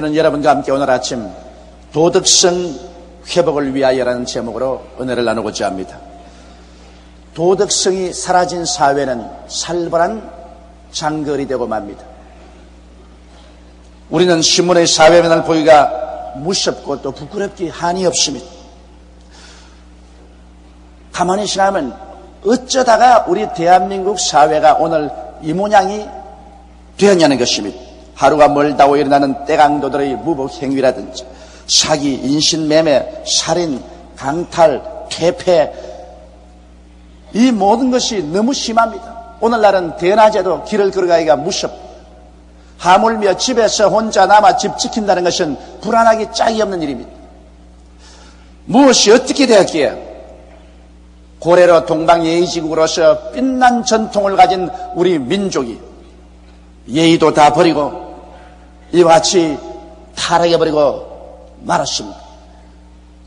저는 여러분과 함께 오늘 아침 도덕성 회복을 위하여라는 제목으로 은혜를 나누고자 합니다. 도덕성이 사라진 사회는 살벌한 장거리 되고 맙니다. 우리는 신문의 사회면을 보기가 무섭고 또 부끄럽기 한이 없습니다. 가만히 생각하면 어쩌다가 우리 대한민국 사회가 오늘 이 모양이 되었냐는 것입니다. 하루가 멀다고 일어나는 떼강도들의 무복 행위라든지 사기, 인신매매, 살인, 강탈, 퇴폐 이 모든 것이 너무 심합니다. 오늘날은 대낮에도 길을 걸어가기가 무섭고 하물며 집에서 혼자 남아 집 지킨다는 것은 불안하기 짝이 없는 일입니다. 무엇이 어떻게 되었기에 고래로 동방예의지국으로서 빛난 전통을 가진 우리 민족이 예의도 다 버리고 이와 같이 타락해버리고 말았습니다.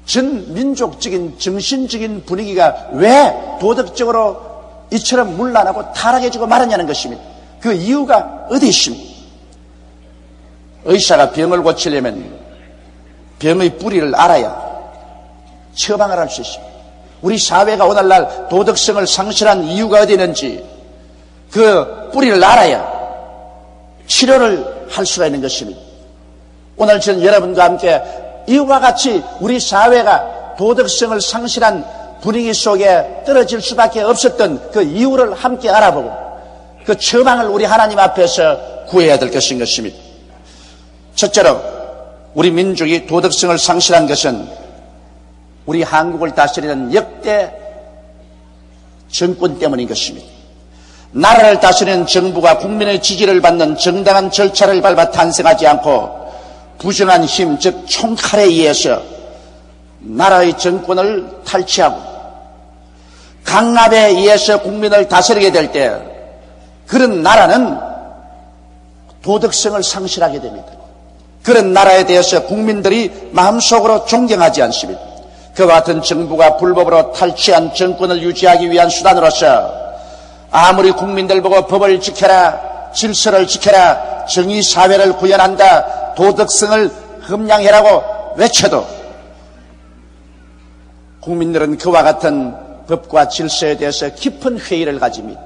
전 민족적인 정신적인 분위기가 왜 도덕적으로 이처럼 물란하고 타락해지고 말았냐는 것입니다. 그 이유가 어디 있습니까? 의사가 병을 고치려면 병의 뿌리를 알아야 처방을 할 수 있습니다. 우리 사회가 오늘날 도덕성을 상실한 이유가 어디 있는지 그 뿌리를 알아야 치료를 할 수가 있는 것입니다. 오늘 저는 여러분과 함께 이와 같이 우리 사회가 도덕성을 상실한 분위기 속에 떨어질 수밖에 없었던 그 이유를 함께 알아보고 그 처방을 우리 하나님 앞에서 구해야 될 것인 것입니다. 첫째로 우리 민족이 도덕성을 상실한 것은 우리 한국을 다스리는 역대 정권 때문인 것입니다. 나라를 다스리는 정부가 국민의 지지를 받는 정당한 절차를 밟아 탄생하지 않고 부정한 힘, 즉 총칼에 의해서 나라의 정권을 탈취하고 강압에 의해서 국민을 다스리게 될 때 그런 나라는 도덕성을 상실하게 됩니다. 그런 나라에 대해서 국민들이 마음속으로 존경하지 않습니다. 그와 같은 정부가 불법으로 탈취한 정권을 유지하기 위한 수단으로서 아무리 국민들 보고 법을 지켜라, 질서를 지켜라, 정의 사회를 구현한다, 도덕성을 함량해라고 외쳐도 국민들은 그와 같은 법과 질서에 대해서 깊은 회의를 가집니다.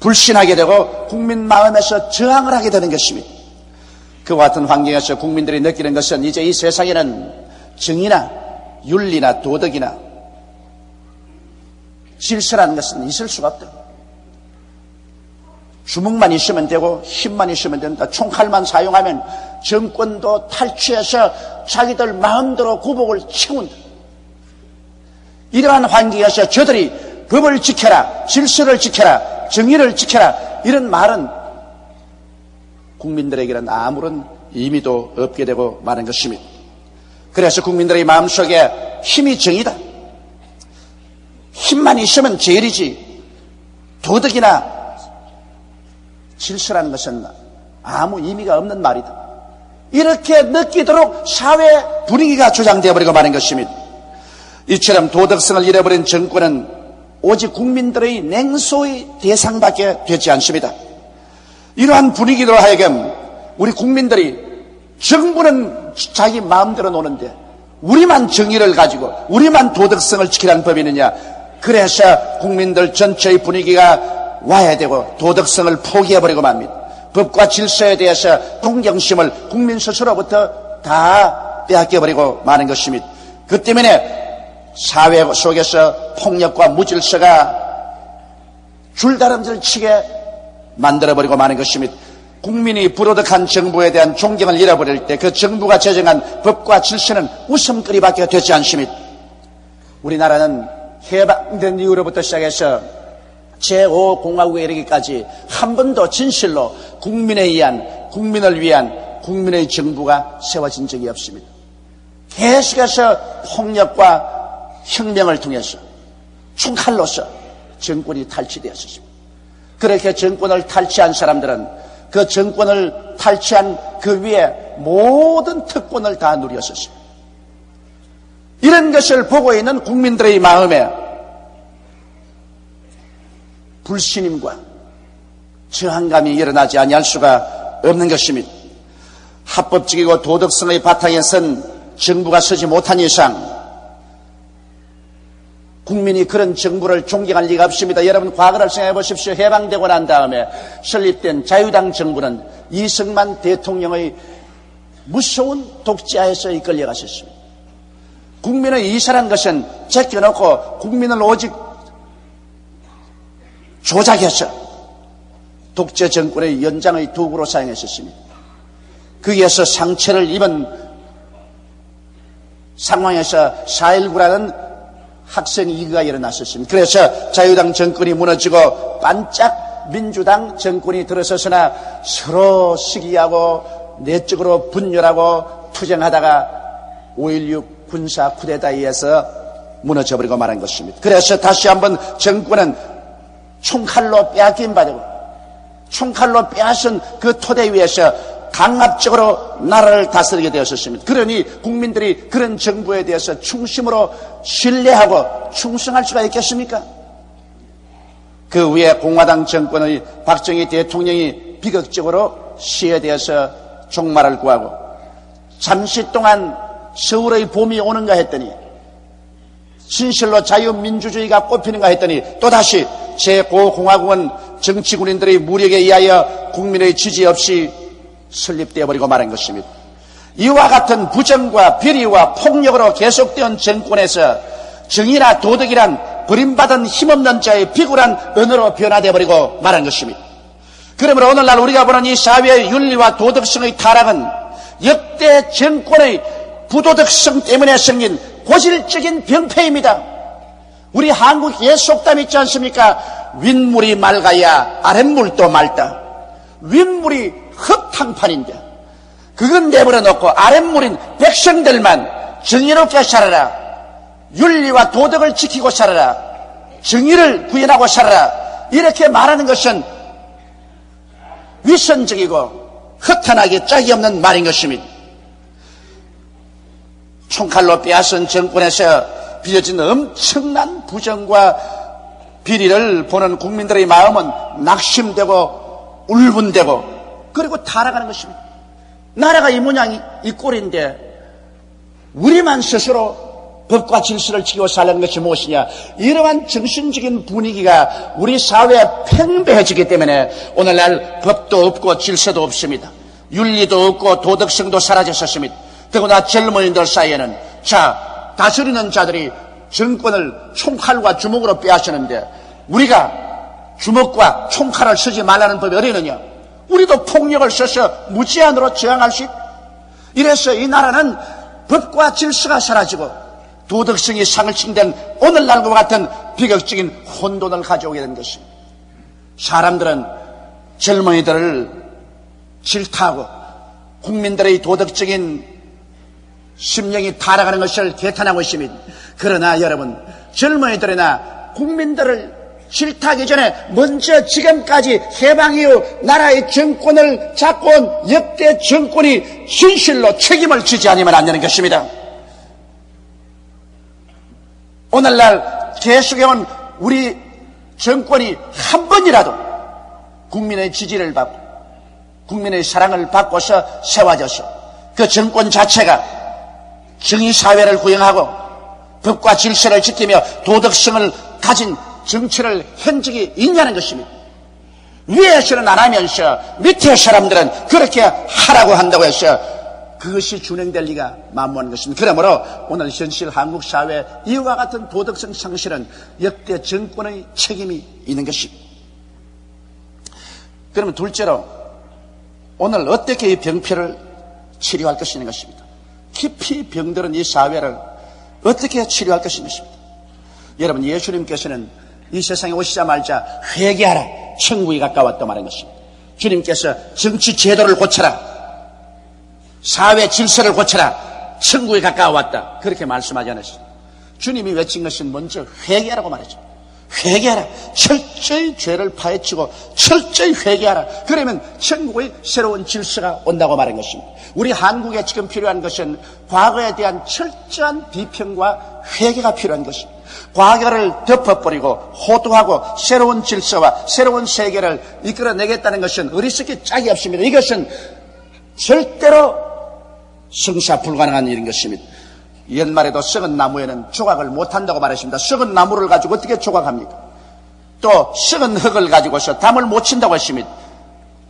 불신하게 되고 국민 마음에서 저항을 하게 되는 것입니다. 그와 같은 환경에서 국민들이 느끼는 것은 이제 이 세상에는 정의나 윤리나 도덕이나 질서라는 것은 있을 수가 없다. 주먹만 있으면 되고 힘만 있으면 된다. 총칼만 사용하면 정권도 탈취해서 자기들 마음대로 구복을 치운다. 이러한 환경에서 저들이 법을 지켜라, 질서를 지켜라, 정의를 지켜라 이런 말은 국민들에게는 아무런 의미도 없게 되고 마는 것입니다. 그래서 국민들의 마음속에 힘이 정이다. 힘만 있으면 제일이지. 도덕이나 질서라는 것은 아무 의미가 없는 말이다. 이렇게 느끼도록 사회 분위기가 조장되어 버리고 마는 것입니다. 이처럼 도덕성을 잃어버린 정권은 오직 국민들의 냉소의 대상밖에 되지 않습니다. 이러한 분위기로 하여금 우리 국민들이 정부는 자기 마음대로 노는데 우리만 정의를 가지고 우리만 도덕성을 지키라는 법이 있느냐 그래서 국민들 전체의 분위기가 와야 되고 도덕성을 포기해버리고 맙니다. 법과 질서에 대해서 동경심을 국민 스스로부터 다 빼앗겨버리고 마는 것입니다. 그 때문에 사회 속에서 폭력과 무질서가 줄다름질 치게 만들어버리고 마는 것입니다. 국민이 불호덕한 정부에 대한 존경을 잃어버릴 때 그 정부가 제정한 법과 질서는 웃음거리밖에 되지 않습니다. 우리나라는 해방된 이후로부터 시작해서 제5공화국에 이르기까지 한 번도 진실로 국민에 의한 국민을 위한 국민의 정부가 세워진 적이 없습니다. 계속해서 폭력과 혁명을 통해서 총칼로서 정권이 탈취되었습니다. 그렇게 정권을 탈취한 사람들은 그 정권을 탈취한 그 위에 모든 특권을 다 누렸었습니다. 이런 것을 보고 있는 국민들의 마음에 불신임과 저항감이 일어나지 아니할 수가 없는 것입니다. 합법적이고 도덕성의 바탕에 선 정부가 서지 못한 이상 국민이 그런 정부를 존경할 리가 없습니다. 여러분 과거를 생각해 보십시오. 해방되고 난 다음에 설립된 자유당 정부는 이승만 대통령의 무서운 독재하에서 이끌려가셨습니다. 국민의 이사란 것은 제껴놓고 국민을 오직 조작해서 독재 정권의 연장의 도구로 사용했었습니다. 거기에서 상처를 입은 상황에서 4.19라는 학생 이기가 일어났었습니다. 그래서 자유당 정권이 무너지고 반짝 민주당 정권이 들어서서나 서로 시기하고 내적으로 분열하고 투쟁하다가 5.16 군사 쿠데타에 의해서 무너져버리고 말한 것입니다. 그래서 다시 한번 정권은 총칼로 빼앗긴 바되고 총칼로 빼앗은 그 토대 위에서 강압적으로 나라를 다스리게 되었습니다. 그러니 국민들이 그런 정부에 대해서 충심으로 신뢰하고 충성할 수가 있겠습니까? 그 위에 공화당 정권의 박정희 대통령이 비극적으로 시에 대해서 종말을 구하고 잠시 동안 서울의 봄이 오는가 했더니 진실로 자유민주주의가 꼽히는가 했더니 또다시 제5공화국은 정치군인들의 무력에 의하여 국민의 지지 없이 설립되어 버리고 말한 것입니다. 이와 같은 부정과 비리와 폭력으로 계속되온 정권에서 정의나 도덕이란 버림받은 힘없는 자의 비굴한 언어로 변화되어 버리고 말한 것입니다. 그러므로 오늘날 우리가 보는 이 사회의 윤리와 도덕성의 타락은 역대 정권의 부도덕성 때문에 생긴 고질적인 병폐입니다. 우리 한국 예속담 있지 않습니까? 윗물이 맑아야 아랫물도 맑다. 윗물이 흙탕판인데 그건 내버려 놓고 아랫물인 백성들만 정의롭게 살아라. 윤리와 도덕을 지키고 살아라. 정의를 구현하고 살아라. 이렇게 말하는 것은 위선적이고 허탄하게 짝이 없는 말인 것입니다. 총칼로 빼앗은 정권에서 빚어진 엄청난 부정과 비리를 보는 국민들의 마음은 낙심되고 울분되고 그리고 타락하는 것입니다. 나라가 이 모양이 이 꼴인데 우리만 스스로 법과 질서를 지키고 살라는 것이 무엇이냐? 이러한 정신적인 분위기가 우리 사회에 팽배해지기 때문에 오늘날 법도 없고 질서도 없습니다. 윤리도 없고 도덕성도 사라졌었습니다. 더구나 젊은이들 사이에는 자 다스리는 자들이 정권을 총칼과 주먹으로 빼앗으는데 우리가 주먹과 총칼을 쓰지 말라는 법이 어디느냐? 우리도 폭력을 써서 무제한으로 저항할 수 있다. 이래서 이 나라는 법과 질서가 사라지고 도덕성이 상을칭된 오늘날과 같은 비극적인 혼돈을 가져오게 된 것입니다. 사람들은 젊은이들을 질타하고 국민들의 도덕적인 심령이 타락하는 것을 개탄하고 있습니다. 그러나 여러분, 젊은이들이나 국민들을 싫다하기 전에 먼저 지금까지 해방 이후 나라의 정권을 잡고 온 역대 정권이 진실로 책임을 지지 않으면 안 되는 것입니다. 오늘날 계속해온 우리 정권이 한 번이라도 국민의 지지를 받고 국민의 사랑을 받고서 세워져서 그 정권 자체가 정의사회를 구형하고 법과 질서를 지키며 도덕성을 가진 정치를 한 적이 있냐는 것입니다. 위에서는 안 하면서 밑에 사람들은 그렇게 하라고 한다고 해서 그것이 준행될 리가 만무한 것입니다. 그러므로 오늘 현실 한국 사회 이와 같은 도덕성 상실은 역대 정권의 책임이 있는 것입니다. 그러면 둘째로 오늘 어떻게 이 병폐를 치료할 것이는 것입니다. 깊이 병들은 이 사회를 어떻게 치료할 것인 것입니다. 여러분 예수님께서는 이 세상에 오시자마자 회개하라. 천국이 가까웠다 말한 것입니다. 주님께서 정치 제도를 고쳐라. 사회 질서를 고쳐라. 천국이 가까워왔다. 그렇게 말씀하지 않으셨습니다. 주님이 외친 것은 먼저 회개하라고 말했죠. 회개하라. 철저히 죄를 파헤치고 철저히 회개하라. 그러면 천국의 새로운 질서가 온다고 말한 것입니다. 우리 한국에 지금 필요한 것은 과거에 대한 철저한 비평과 회개가 필요한 것입니다. 과거를 덮어버리고 호도하고 새로운 질서와 새로운 세계를 이끌어내겠다는 것은 어리석기 짝이 없습니다. 이것은 절대로 성사 불가능한 일인 것입니다. 옛말에도 썩은 나무에는 조각을 못한다고 말했습니다. 썩은 나무를 가지고 어떻게 조각합니까? 또 썩은 흙을 가지고서 담을 못 친다고 했습니다.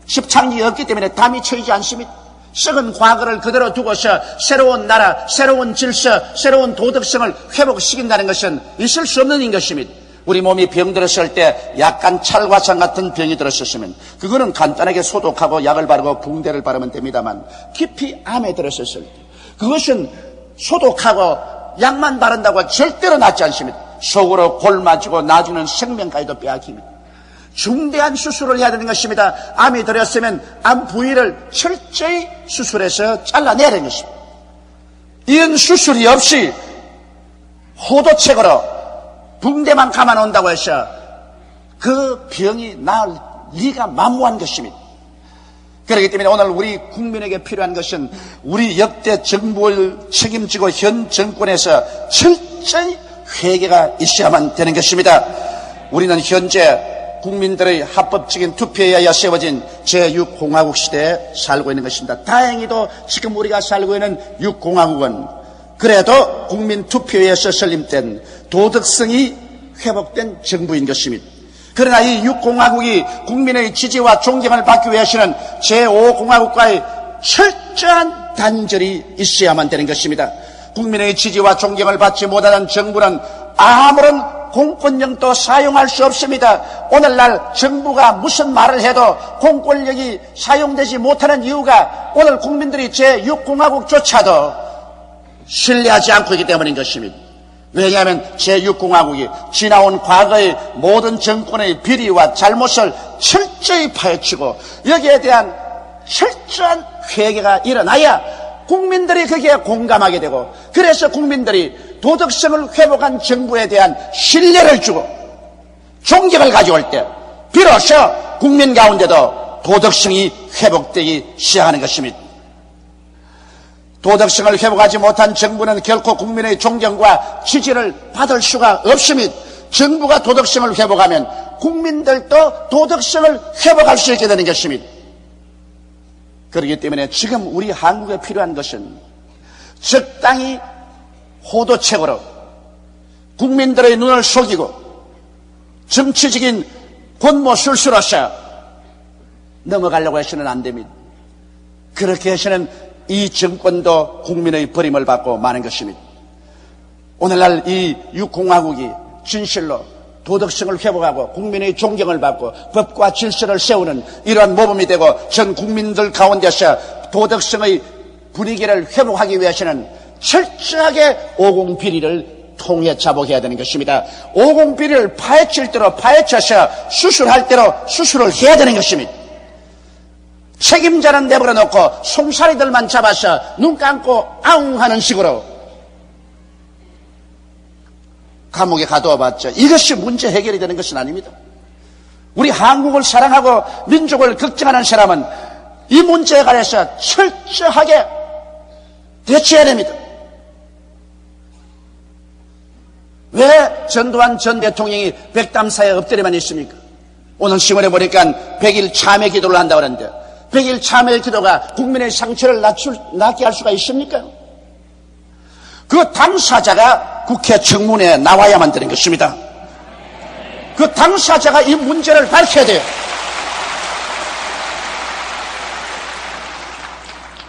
십창이 없기 때문에 담이 쳐이지 않습니다. 썩은 과거를 그대로 두고서 새로운 나라, 새로운 질서, 새로운 도덕성을 회복시킨다는 것은 있을 수 없는 인 것입니다. 우리 몸이 병들었을 때 약간 찰과상 같은 병이 들었었으면 그거는 간단하게 소독하고 약을 바르고 붕대를 바르면 됩니다만 깊이 암에 들었었을 때 그것은 소독하고 약만 바른다고 절대로 낫지 않습니다. 속으로 골맞지고 나중에는 생명까지도 빼앗깁니다. 중대한 수술을 해야 되는 것입니다. 암이 들었으면 암 부위를 철저히 수술해서 잘라내야 되는 것입니다. 이런 수술이 없이 호도책으로 붕대만 감아놓는다고 해서 그 병이 나을 리가 만무한 것입니다. 그렇기 때문에 오늘 우리 국민에게 필요한 것은 우리 역대 정부를 책임지고 현 정권에서 철저히 회개가 있어야만 되는 것입니다. 우리는 현재 국민들의 합법적인 투표에 의하여 세워진 제6공화국 시대에 살고 있는 것입니다. 다행히도 지금 우리가 살고 있는 6공화국은 그래도 국민 투표에 의해서 설립된 도덕성이 회복된 정부인 것입니다. 그러나 이 6공화국이 국민의 지지와 존경을 받기 위해서는 제5공화국과의 철저한 단절이 있어야만 되는 것입니다. 국민의 지지와 존경을 받지 못하는 정부는 아무런 공권력도 사용할 수 없습니다. 오늘날 정부가 무슨 말을 해도 공권력이 사용되지 못하는 이유가 오늘 국민들이 제6공화국조차도 신뢰하지 않고 있기 때문인 것입니다. 왜냐하면 제6공화국이 지나온 과거의 모든 정권의 비리와 잘못을 철저히 파헤치고 여기에 대한 철저한 회개가 일어나야 국민들이 거기에 공감하게 되고 그래서 국민들이 도덕성을 회복한 정부에 대한 신뢰를 주고 존경을 가져올 때 비로소 국민 가운데도 도덕성이 회복되기 시작하는 것입니다. 도덕성을 회복하지 못한 정부는 결코 국민의 존경과 지지를 받을 수가 없습니다. 정부가 도덕성을 회복하면 국민들도 도덕성을 회복할 수 있게 되는 것입니다. 그렇기 때문에 지금 우리 한국에 필요한 것은 적당히 호도책으로 국민들의 눈을 속이고 정치적인 권모술수로서 넘어가려고 해서는 안 됩니다. 그렇게 해서는 이 정권도 국민의 버림을 받고 마는 것입니다. 오늘날 이 육공화국이 진실로 도덕성을 회복하고 국민의 존경을 받고 법과 질서를 세우는 이러한 모범이 되고 전 국민들 가운데서 도덕성의 분위기를 회복하기 위해서는 철저하게 오공 비리를 통해 자복해야 되는 것입니다. 오공 비리를 파헤칠 대로 파헤쳐서 수술할 대로 수술을 해야 되는 것입니다. 책임자는 내버려 놓고 송사리들만 잡아서 눈 감고 아웅 하는 식으로 감옥에 가두어봤죠. 이것이 문제 해결이 되는 것은 아닙니다. 우리 한국을 사랑하고 민족을 걱정하는 사람은 이 문제에 관해서 철저하게 대처해야 됩니다. 왜 전두환 전 대통령이 백담사에 엎드려만 있습니까? 오늘 신문에 보니까 100일 참회 기도를 한다고 하는데 100일 참회 기도가 국민의 상처를 낮출, 낫게 할 수가 있습니까? 그 당사자가 국회 청문회에 나와야만 되는 것입니다. 그 당사자가 이 문제를 밝혀야 돼요.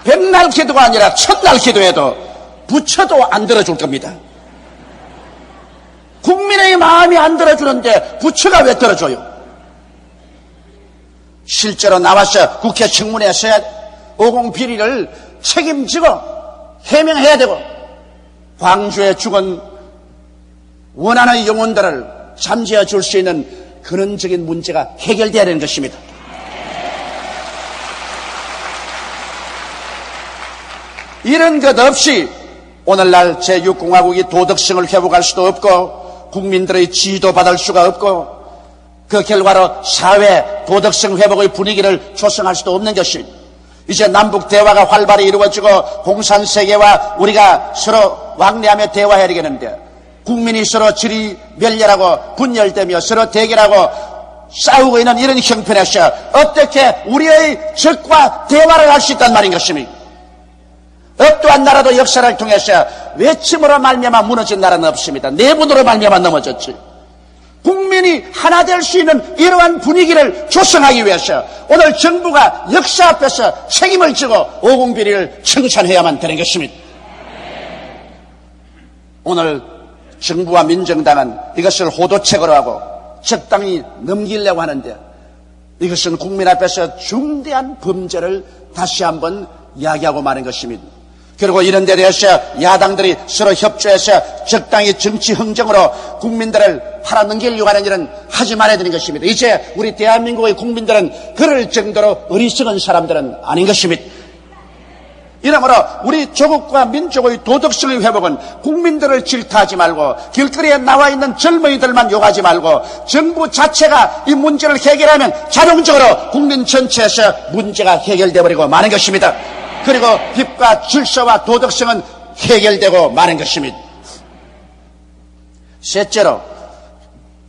백날 기도가 아니라 첫날 기도해도 부처도 안 들어줄 겁니다. 국민의 마음이 안 들어주는데 부처가 왜 들어줘요? 실제로 나와서 국회 청문회에 서야 오공 비리를 책임지고 해명해야 되고 광주에 죽은 원하는 영혼들을 잠재워 줄 수 있는 근원적인 문제가 해결돼야 되는 것입니다. 이런 것 없이 오늘날 제6공화국이 도덕성을 회복할 수도 없고 국민들의 지도 받을 수가 없고 그 결과로 사회 도덕성 회복의 분위기를 조성할 수도 없는 것입니다. 이제 남북 대화가 활발히 이루어지고 공산 세계와 우리가 서로 왕래하며 대화해야 되겠는데 국민이 서로 질이 멸렬하고 분열되며 서로 대결하고 싸우고 있는 이런 형편에서 어떻게 우리의 적과 대화를 할 수 있단 말인 것입니까? 어떠한 나라도 역사를 통해서 외침으로 말미암아 무너진 나라는 없습니다. 내분으로 말미암아 넘어졌지. 국민이 하나 될 수 있는 이러한 분위기를 조성하기 위해서 오늘 정부가 역사 앞에서 책임을 지고 오공 비리를 청산해야만 되는 것입니다. 오늘 정부와 민정당은 이것을 호도책으로 하고 적당히 넘기려고 하는데 이것은 국민 앞에서 중대한 범죄를 다시 한번 이야기하고 마는 것입니다. 그리고 이런 데 대해서 야당들이 서로 협조해서 적당히 정치 흥정으로 국민들을 팔아넘기려고 하는 일은 하지 말아야 되는 것입니다. 이제 우리 대한민국의 국민들은 그럴 정도로 어리석은 사람들은 아닌 것입니다. 이러므로 우리 조국과 민족의 도덕성의 회복은 국민들을 질타하지 말고 길거리에 나와 있는 젊은이들만 욕하지 말고 정부 자체가 이 문제를 해결하면 자동적으로 국민 전체에서 문제가 해결되어 버리고 마는 것입니다. 그리고 법과 질서와 도덕성은 해결되고 마는 것입니다. 셋째로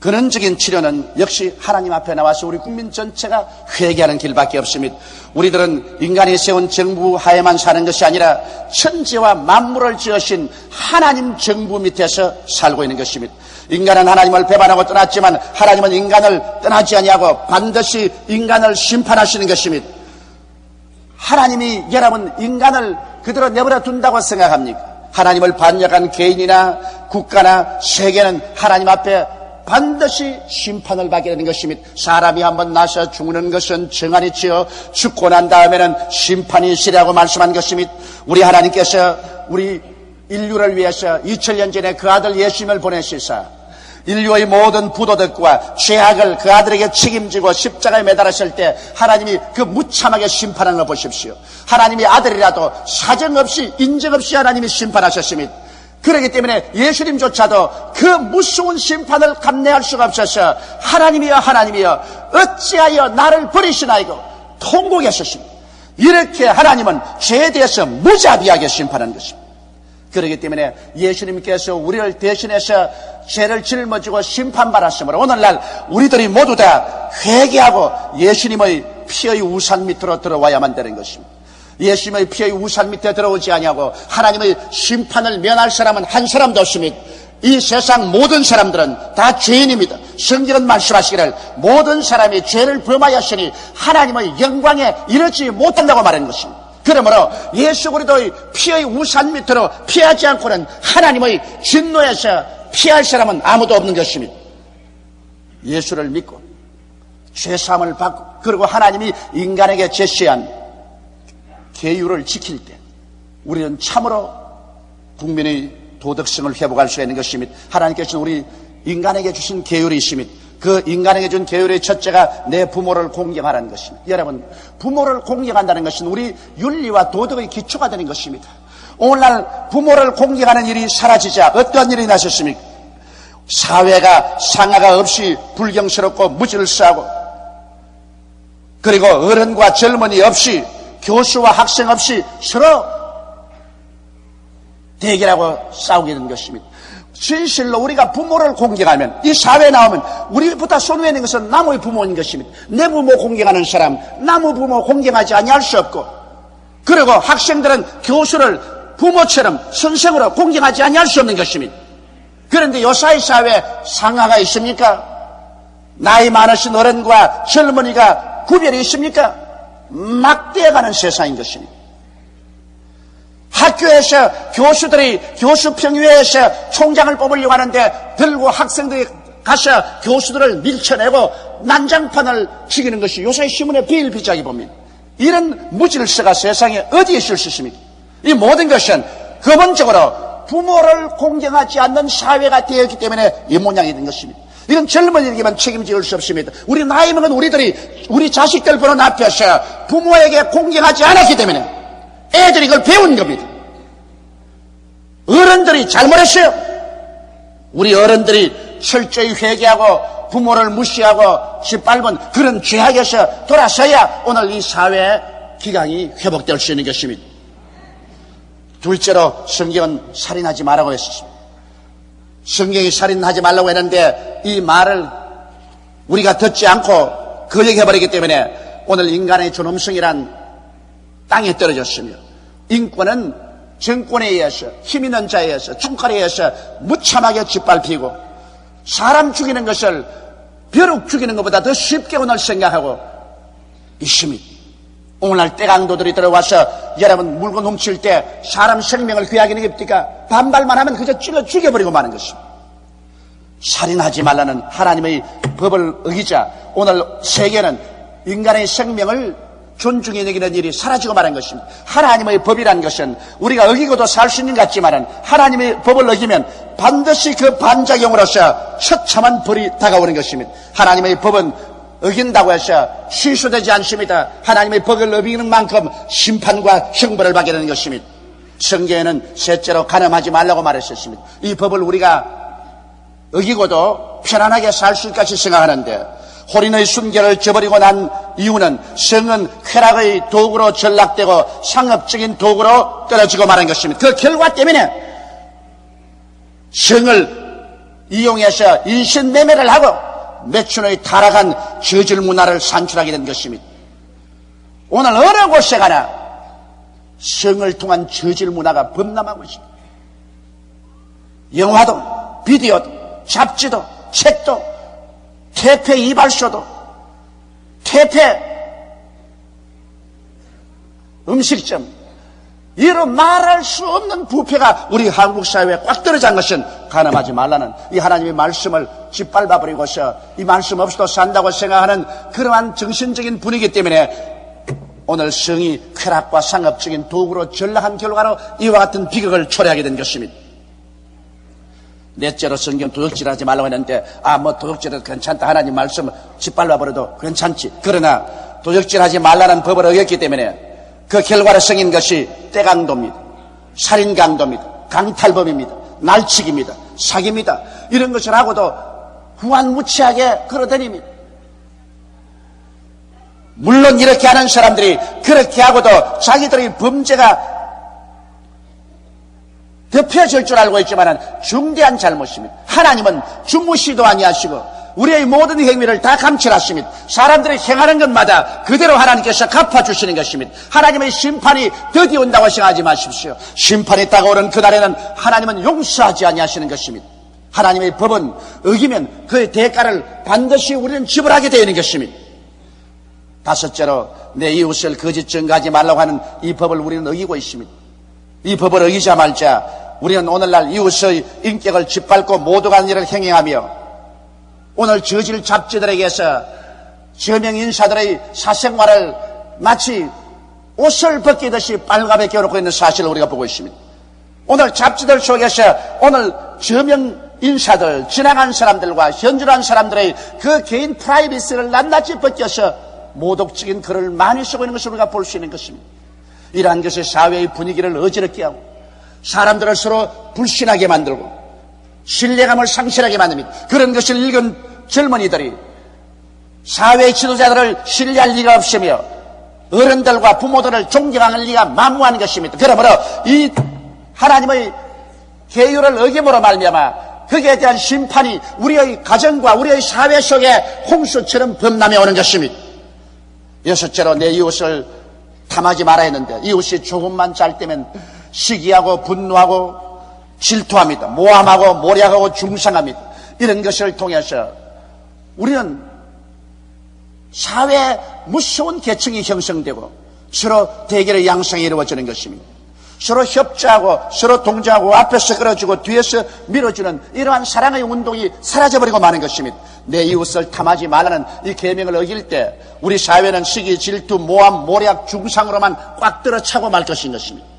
근원적인 치료는 역시 하나님 앞에 나와서 우리 국민 전체가 회개하는 길밖에 없습니다. 우리들은 인간이 세운 정부 하에만 사는 것이 아니라 천지와 만물을 지으신 하나님 정부 밑에서 살고 있는 것입니다. 인간은 하나님을 배반하고 떠났지만 하나님은 인간을 떠나지 아니하고 반드시 인간을 심판하시는 것입니다. 하나님이 여러분 인간을 그대로 내버려 둔다고 생각합니까? 하나님을 반역한 개인이나 국가나 세계는 하나님 앞에 반드시 심판을 받게 되는 것입니다. 사람이 한번 나서 죽는 것은 정한이지요. 죽고 난 다음에는 심판이 있으라고 말씀한 것입니다. 우리 하나님께서 우리 인류를 위해서 2000년 전에 그 아들 예수님을 보내시사 인류의 모든 부도덕과 죄악을 그 아들에게 책임지고 십자가에 매달았을 때 하나님이 그 무참하게 심판하는 걸 보십시오. 하나님이 아들이라도 사정없이 인정 없이 하나님이 심판하셨습니다. 그렇기 때문에 예수님조차도 그 무서운 심판을 감내할 수가 없어서 하나님이여 하나님이여 어찌하여 나를 버리시나이고 통곡했었습니다. 이렇게 하나님은 죄에 대해서 무자비하게 심판한 것입니다. 그렇기 때문에 예수님께서 우리를 대신해서 죄를 짊어지고 심판받았으므로 오늘날 우리들이 모두 다 회개하고 예수님의 피의 우산 밑으로 들어와야만 되는 것입니다. 예수님의 피의 우산 밑에 들어오지 아니하고 하나님의 심판을 면할 사람은 한 사람도 없습니다. 이 세상 모든 사람들은 다 죄인입니다. 성경은 말씀하시기를 모든 사람이 죄를 범하였으니 하나님의 영광에 이르지 못한다고 말한 것입니다. 그러므로 예수 그리스도의 피의 우산 밑으로 피하지 않고는 하나님의 진노에서 피할 사람은 아무도 없는 것입니다. 예수를 믿고 죄사함을 받고 그리고 하나님이 인간에게 제시한 계율을 지킬 때 우리는 참으로 국민의 도덕성을 회복할 수 있는 것입니다. 하나님께서 우리 인간에게 주신 계율이 있습니다. 그 인간에게 준 계율의 첫째가 내 부모를 공경하라는 것입니다. 여러분, 부모를 공경한다는 것은 우리 윤리와 도덕의 기초가 되는 것입니다. 오늘날 부모를 공경하는 일이 사라지자 어떠한 일이 나셨습니까? 사회가 상하가 없이 불경스럽고 무질서하고 그리고 어른과 젊은이 없이 교수와 학생 없이 서로 대결하고 싸우게 된 것입니다. 진실로 우리가 부모를 공경하면 이 사회에 나오면 우리보다 손 위에 있는 것은 남의 부모인 것입니다. 내 부모 공경하는 사람 남의 부모 공경하지 아니할 수 없고 그리고 학생들은 교수를 부모처럼 선생으로 공경하지 아니할 수 없는 것입니다. 그런데 요사이 사회에 상하가 있습니까? 나이 많으신 어른과 젊은이가 구별이 있습니까? 막대가는 세상인 것입니다. 학교에서 교수들이 교수평의회에서 총장을 뽑으려고 하는데 들고 학생들이 가서 교수들을 밀쳐내고 난장판을 죽이는 것이 요새 신문에 비일비재하게 봅니다. 이런 무질서가 세상에 어디에 있을 수 있습니까? 이 모든 것은 근본적으로 부모를 공경하지 않는 사회가 되었기 때문에 이 모양이 된 것입니다. 이건 젊은이에게만 책임질 수 없습니다. 우리 나이 먹은 우리들이 우리 자식들 보는 앞에서 부모에게 공경하지 않았기 때문에 애들이 그걸 배운 겁니다. 어른들이 잘못했어요. 우리 어른들이 철저히 회개하고 부모를 무시하고 짓밟은 그런 죄악에서 돌아서야 오늘 이 사회 기강이 회복될 수 있는 것입니다. 둘째로 성경은 살인하지 말라고 했습니다. 성경이 살인하지 말라고 했는데 이 말을 우리가 듣지 않고 거역해버리기 때문에 오늘 인간의 존엄성이란 땅에 떨어졌으며 인권은 정권에 의해서 힘 있는 자에 의해서 총칼에 의해서 무참하게 짓밟히고 사람 죽이는 것을 벼룩 죽이는 것보다 더 쉽게 오늘 생각하고 있습니다. 오늘날 때강도들이 들어와서 여러분 물건 훔칠 때 사람 생명을 귀하게 여깁니까? 반발만 하면 그저 찔러 죽여버리고 마는 것입니다. 살인하지 말라는 하나님의 법을 어기자 오늘 세계는 인간의 생명을 존중해 여기는 일이 사라지고 마는 것입니다. 하나님의 법이라는 것은 우리가 어기고도 살 수 있는 것 같지만 하나님의 법을 어기면 반드시 그 반작용으로서 처참한 벌이 다가오는 것입니다. 하나님의 법은 어긴다고 해서 취소되지 않습니다. 하나님의 법을 어기는 만큼 심판과 형벌을 받게 되는 것입니다. 성경에는 셋째로 가늠하지 말라고 말했었습니다. 이 법을 우리가 어기고도 편안하게 살 수 있을까 생각하는데 호린의 순결을 저버리고 난 이유는 성은 쾌락의 도구로 전락되고 상업적인 도구로 떨어지고 말한 것입니다. 그 결과 때문에 성을 이용해서 인신매매를 하고 매춘의 타락한 저질 문화를 산출하게 된 것입니다. 오늘 어느 곳에 가나 성을 통한 저질 문화가 범람하고 있습니다. 영화도, 비디오도, 잡지도, 책도, 퇴폐 이발소도, 퇴폐 음식점, 이런 말할 수 없는 부패가 우리 한국 사회에 꽉 떨어진 것은 가늠하지 말라는 이 하나님의 말씀을 짓밟아버리고서 이 말씀 없이도 산다고 생각하는 그러한 정신적인 분위기 때문에 오늘 성이 쾌락과 상업적인 도구로 전락한 결과로 이와 같은 비극을 초래하게 된 것입니다. 넷째로 성경 도둑질하지 말라고 했는데 아 뭐 도둑질은 괜찮다. 하나님 말씀을 짓밟아버려도 괜찮지. 그러나 도둑질하지 말라는 법을 어겼기 때문에 그 결과를 생긴 것이 때강도입니다. 살인강도입니다. 강탈범입니다. 날치기입니다. 사기입니다. 이런 것을 하고도 후한무치하게 걸어다닙니다. 물론 이렇게 하는 사람들이 그렇게 하고도 자기들의 범죄가 덮여질 줄 알고 있지만 중대한 잘못입니다. 하나님은 주무시도 아니하시고 우리의 모든 행위를 다 감찰하십니다. 사람들이 행하는 것마다 그대로 하나님께서 갚아주시는 것입니다. 하나님의 심판이 드디어 온다고 생각하지 마십시오. 심판이 다가오는 그날에는 하나님은 용서하지 아니하시는 것입니다. 하나님의 법은 어기면 그의 대가를 반드시 우리는 지불하게 되는 것입니다. 다섯째로 내 이웃을 거짓 증가하지 말라고 하는 이 법을 우리는 어기고 있습니다. 이 법을 어기자 말자 우리는 오늘날 이웃의 인격을 짓밟고 모독하는 일을 행행하며 오늘 저질 잡지들에게서 저명 인사들의 사생활을 마치 옷을 벗기듯이 빨갛게 껴놓고 있는 사실을 우리가 보고 있습니다. 오늘 잡지들 속에서 오늘 저명 인사들, 지나간 사람들과 현존한 사람들의 그 개인 프라이빗을 낱낱이 벗겨서 모독적인 글을 많이 쓰고 있는 것을 우리가 볼 수 있는 것입니다. 이러한 것이 사회의 분위기를 어지럽게 하고 사람들을 서로 불신하게 만들고 신뢰감을 상실하게 만듭니다. 그런 것을 읽은 젊은이들이 사회 지도자들을 신뢰할 리가 없으며 어른들과 부모들을 존경하는 리가 만무한 것입니다. 그러므로 이 하나님의 계율을 어김으로 말미암아 거기에 대한 심판이 우리의 가정과 우리의 사회 속에 홍수처럼 범람해 오는 것입니다. 여섯째로 내 이웃을 탐하지 말아야 했는데 이웃이 조금만 잘 때면 시기하고 분노하고 질투합니다. 모함하고 모략하고 중상합니다. 이런 것을 통해서 우리는 사회에 무서운 계층이 형성되고 서로 대결의 양상이 이루어지는 것입니다. 서로 협조하고 서로 동조하고 앞에서 끌어주고 뒤에서 밀어주는 이러한 사랑의 운동이 사라져버리고 마는 것입니다. 내 이웃을 탐하지 말라는 이 계명을 어길 때 우리 사회는 시기, 질투, 모함, 모략, 중상으로만 꽉 들어차고 말 것인 것입니다.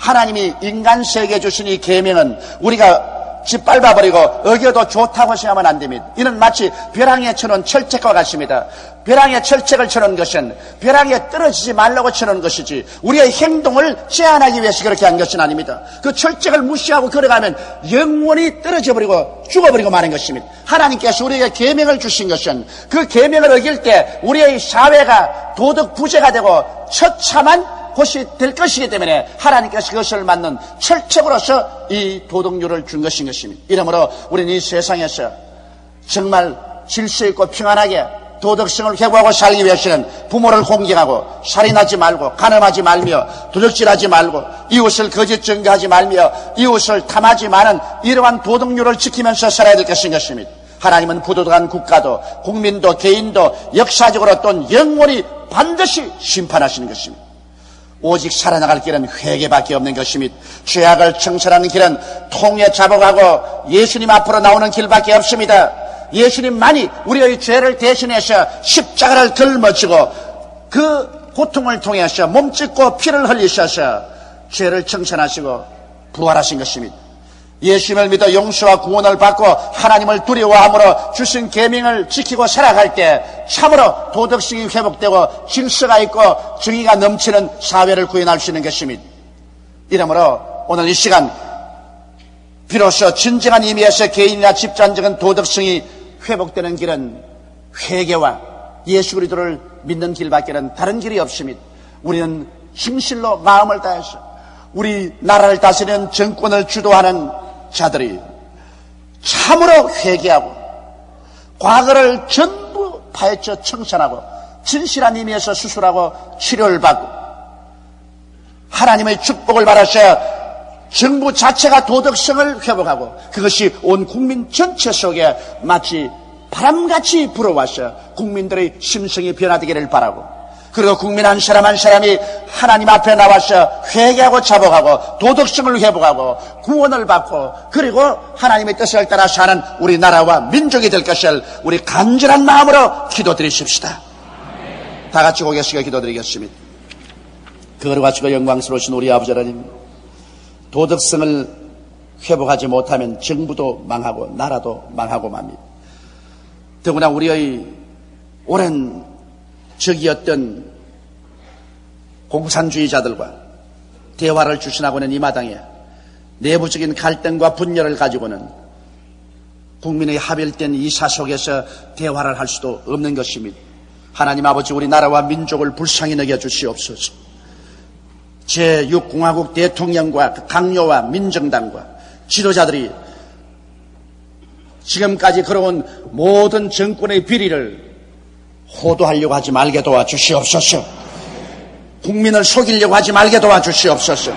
하나님이 인간 세계에 주신 이 계명은 우리가 짓밟아버리고 어겨도 좋다고 생각하면 안 됩니다. 이는 마치 벼랑에 쳐놓은 철책과 같습니다. 벼랑에 철책을 쳐놓은 것은 벼랑에 떨어지지 말라고 쳐놓은 것이지 우리의 행동을 제한하기 위해서 그렇게 한 것은 아닙니다. 그 철책을 무시하고 걸어가면 영원히 떨어져 버리고 죽어버리고 마는 것입니다. 하나님께서 우리에게 계명을 주신 것은 그 계명을 어길 때 우리의 사회가 도덕 부재가 되고 처참한 것이 될 것이기 때문에 하나님께서 그것을 맞는 철책으로서 이 도덕률을 준 것인 것입니다. 이러므로 우리는 이 세상에서 정말 질서 있고 평안하게 도덕성을 회복하고 살기 위해서는 부모를 공경하고 살인하지 말고 간음하지 말며 도적질하지 말고 이웃을 거짓 증거하지 말며 이웃을 탐하지 마는 이러한 도덕률을 지키면서 살아야 될 것인 것입니다. 하나님은 부도덕한 국가도 국민도 개인도 역사적으로 또는 영원히 반드시 심판하시는 것입니다. 오직 살아나갈 길은 회개밖에 없는 것입니다. 죄악을 청산하는 길은 통에 잡아가고 예수님 앞으로 나오는 길밖에 없습니다. 예수님만이 우리의 죄를 대신해서 십자가를 걸머지고 그 고통을 통해서 몸짓고 피를 흘리셔서 죄를 청산하시고 부활하신 것입니다. 예수님을 믿어 용서와 구원을 받고 하나님을 두려워함으로 주신 계명을 지키고 살아갈 때 참으로 도덕성이 회복되고 질서가 있고 정의가 넘치는 사회를 구현할 수 있는 것입니다. 이러므로 오늘 이 시간 비로소 진정한 의미에서 개인이나 집단적인 도덕성이 회복되는 길은 회개와 예수 그리스도를 믿는 길밖에는 다른 길이 없습니다. 우리는 힘실로 마음을 다해서 우리 나라를 다스리는 정권을 주도하는 자들이 참으로 회개하고 과거를 전부 파헤쳐 청산하고 진실한 의미에서 수술하고 치료를 받고 하나님의 축복을 받아서 정부 자체가 도덕성을 회복하고 그것이 온 국민 전체 속에 마치 바람같이 불어와서 국민들의 심성이 변화되기를 바라고 그리고 국민 한 사람 한 사람이 하나님 앞에 나와서 회개하고 자복하고 도덕성을 회복하고 구원을 받고 그리고 하나님의 뜻을 따라 사는 우리나라와 민족이 될 것을 우리 간절한 마음으로 기도드리십시다. 다 같이 고개 숙여 기도드리겠습니다. 거룩하시고 영광스러우신 우리 아버지 하나님 도덕성을 회복하지 못하면 정부도 망하고 나라도 망하고 맙니다. 더구나 우리의 오랜 적이었던 공산주의자들과 대화를 주신하고 있는 이 마당에 내부적인 갈등과 분열을 가지고는 국민의 합일된 이 사 속에서 대화를 할 수도 없는 것입니다. 하나님 아버지 우리 나라와 민족을 불쌍히 여겨 주시옵소서. 제6공화국 대통령과 그 강요와 민정당과 지도자들이 지금까지 걸어온 모든 정권의 비리를 호도하려고 하지 말게 도와주시옵소서. 국민을 속이려고 하지 말게 도와주시옵소서.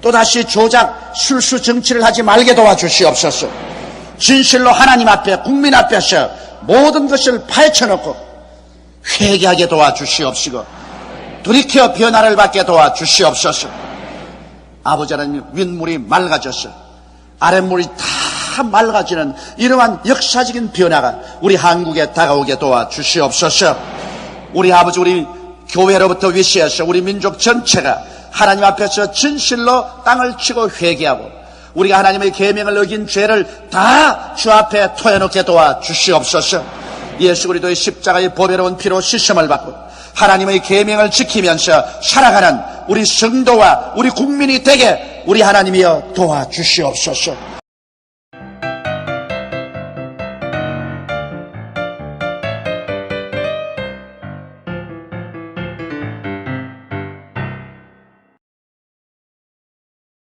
또다시 조작, 술수 정치를 하지 말게 도와주시옵소서. 진실로 하나님 앞에, 국민 앞에서 모든 것을 파헤쳐놓고 회개하게 도와주시옵시고 돌이켜 변화를 받게 도와주시옵소서. 아버지 하나님 윗물이 맑아졌어. 아랫물이 다 맑아지는 이러한 역사적인 변화가 우리 한국에 다가오게 도와주시옵소서. 우리 아버지 우리 교회로부터 위시해서 우리 민족 전체가 하나님 앞에서 진실로 땅을 치고 회개하고 우리가 하나님의 계명을 어긴 죄를 다 주 앞에 토해놓게 도와주시옵소서. 예수 그리스도의 십자가의 보배로운 피로 씻음을 받고 하나님의 계명을 지키면서 살아가는 우리 성도와 우리 국민이 되게 우리 하나님이여 도와주시옵소서.